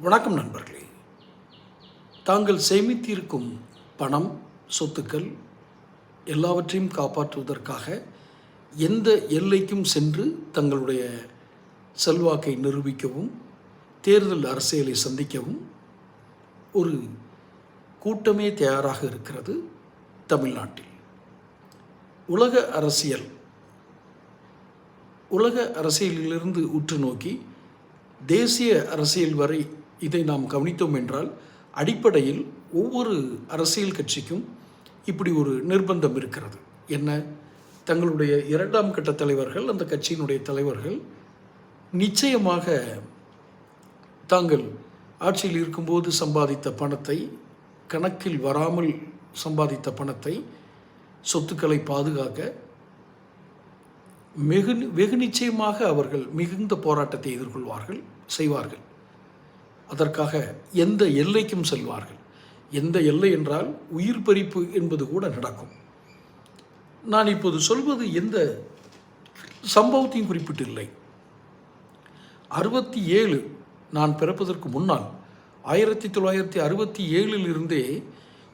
வணக்கம் நண்பர்களே. தாங்கள் சேமித்திருக்கும் பணம் சொத்துக்கள் எல்லாவற்றையும் காப்பாற்றுவதற்காக எந்த எல்லைக்கும் சென்று தங்களுடைய செல்வாக்கை நிரூபிக்கவும் தேர்தல் அரசியலை சந்திக்கவும் ஒரு கூட்டமே தயாராக இருக்கிறது தமிழ்நாட்டில். உலக அரசியல். உலக அரசியலிலிருந்து உற்று நோக்கி தேசிய அரசியல் வரை இதை நாம் கவனித்தோம் என்றால் அடிப்படையில் ஒவ்வொரு அரசியல் கட்சிக்கும் இப்படி ஒரு நிர்பந்தம் இருக்கிறது. என்ன? தங்களுடைய இரண்டாம் கட்ட தலைவர்கள் அந்த கட்சியினுடைய தலைவர்கள் நிச்சயமாக தாங்கள் ஆட்சியில் இருக்கும்போது சம்பாதித்த பணத்தை கணக்கில் வராமல் சம்பாதித்த பணத்தை சொத்துக்களை பாதுகாக்க மிகு வெகு நிச்சயமாக அவர்கள் மிகுந்த போராட்டத்தை எதிர்கொள்வார்கள் செய்வார்கள். அதற்காக எந்த எல்லைக்கும் செல்வார்கள். எந்த எல்லை என்றால் உயிர் பறிப்பு என்பது கூட நடக்கும். நான் இப்போது சொல்வது எந்த சம்பவத்தையும் குறிப்பிட்டில்லை. அறுபத்தி ஏழு நான் பிறப்பதற்கு முன்னால் ஆயிரத்தி தொள்ளாயிரத்தி அறுபத்தி ஏழில் இருந்தே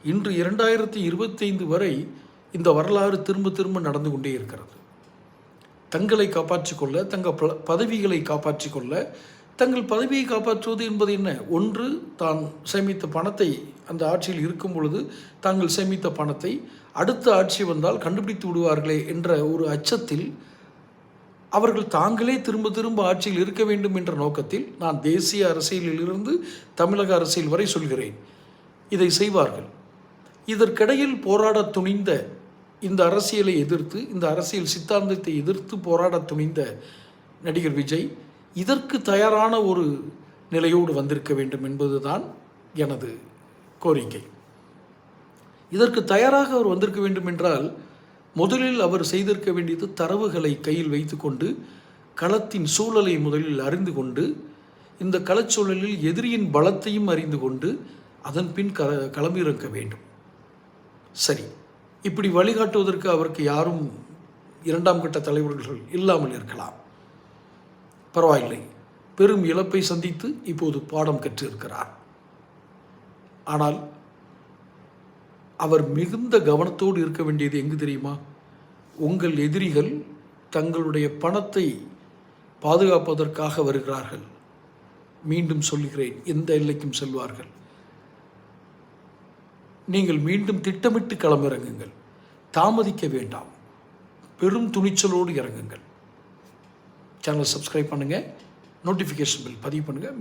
இன்று இரண்டாயிரத்தி இருபத்தைந்து வரை இந்த வரலாறு திரும்ப திரும்ப நடந்து கொண்டே இருக்கிறது. தங்களை காப்பாற்றிக் கொள்ள தங்கள் ப பதவிகளை காப்பாற்றிக் கொள்ள தங்கள் பதவியை காப்பாற்றுவது என்பது என்ன? ஒன்று தான் சேமித்த பணத்தை அந்த ஆட்சியில் இருக்கும் பொழுது தாங்கள் சேமித்த பணத்தை அடுத்த ஆட்சி வந்தால் கண்டுபிடித்து விடுவார்களே என்ற ஒரு அச்சத்தில் அவர்கள் தாங்களே திரும்ப திரும்ப ஆட்சியில் இருக்க வேண்டும் என்ற நோக்கத்தில் நான் தேசிய அரசியலிலிருந்து தமிழக அரசியல் வரை சொல்கிறேன். இதை செய்வார்கள். இதற்கிடையில் போராட துணிந்த இந்த அரசியலை எதிர்த்து இந்த அரசியல் சித்தாந்தத்தை எதிர்த்து போராட துணிந்த நடிகர் விஜய் இதற்கு தயாரான ஒரு நிலையோடு வந்திருக்க வேண்டும் என்பதுதான் எனது கோரிக்கை. இதற்கு தயாராக அவர் வந்திருக்க வேண்டும் என்றால் முதலில் அவர் செய்திருக்க வேண்டியது தரவுகளை கையில் வைத்துக்கொண்டு களத்தின் சூழலை முதலில் அறிந்து கொண்டு இந்த களச்சூழலில் எதிரியின் பலத்தையும் அறிந்து கொண்டு அதன் பின் க களமிறக்க வேண்டும். சரி இப்படி வழிகாட்டுவதற்கு அவருக்கு யாரும் இரண்டாம் கட்ட தலைவர்கள் இல்லாமல் இருக்கலாம். பரவாயில்லை. பெரும் இழப்பை சந்தித்து இப்போது பாடம் கற்றிருக்கிறார். ஆனால் அவர் மிகுந்த கவனத்தோடு இருக்க வேண்டியது எங்கு தெரியுமா? உங்கள் எதிரிகள் தங்களுடைய பணத்தை பாதுகாப்பதற்காக வருகிறார்கள். மீண்டும் சொல்லுகிறேன் எந்த எல்லைக்கும் செல்வார்கள். நீங்கள் மீண்டும் திட்டமிட்டு களமிறங்குங்கள். தாமதிக்க வேண்டாம். பெரும் துணிச்சலோடு இறங்குங்கள். சேனல் சப்ஸ்கிரைப் பண்ணுங்கள் நோட்டிஃபிகேஷன் பில் பதிவு பண்ணுங்கள்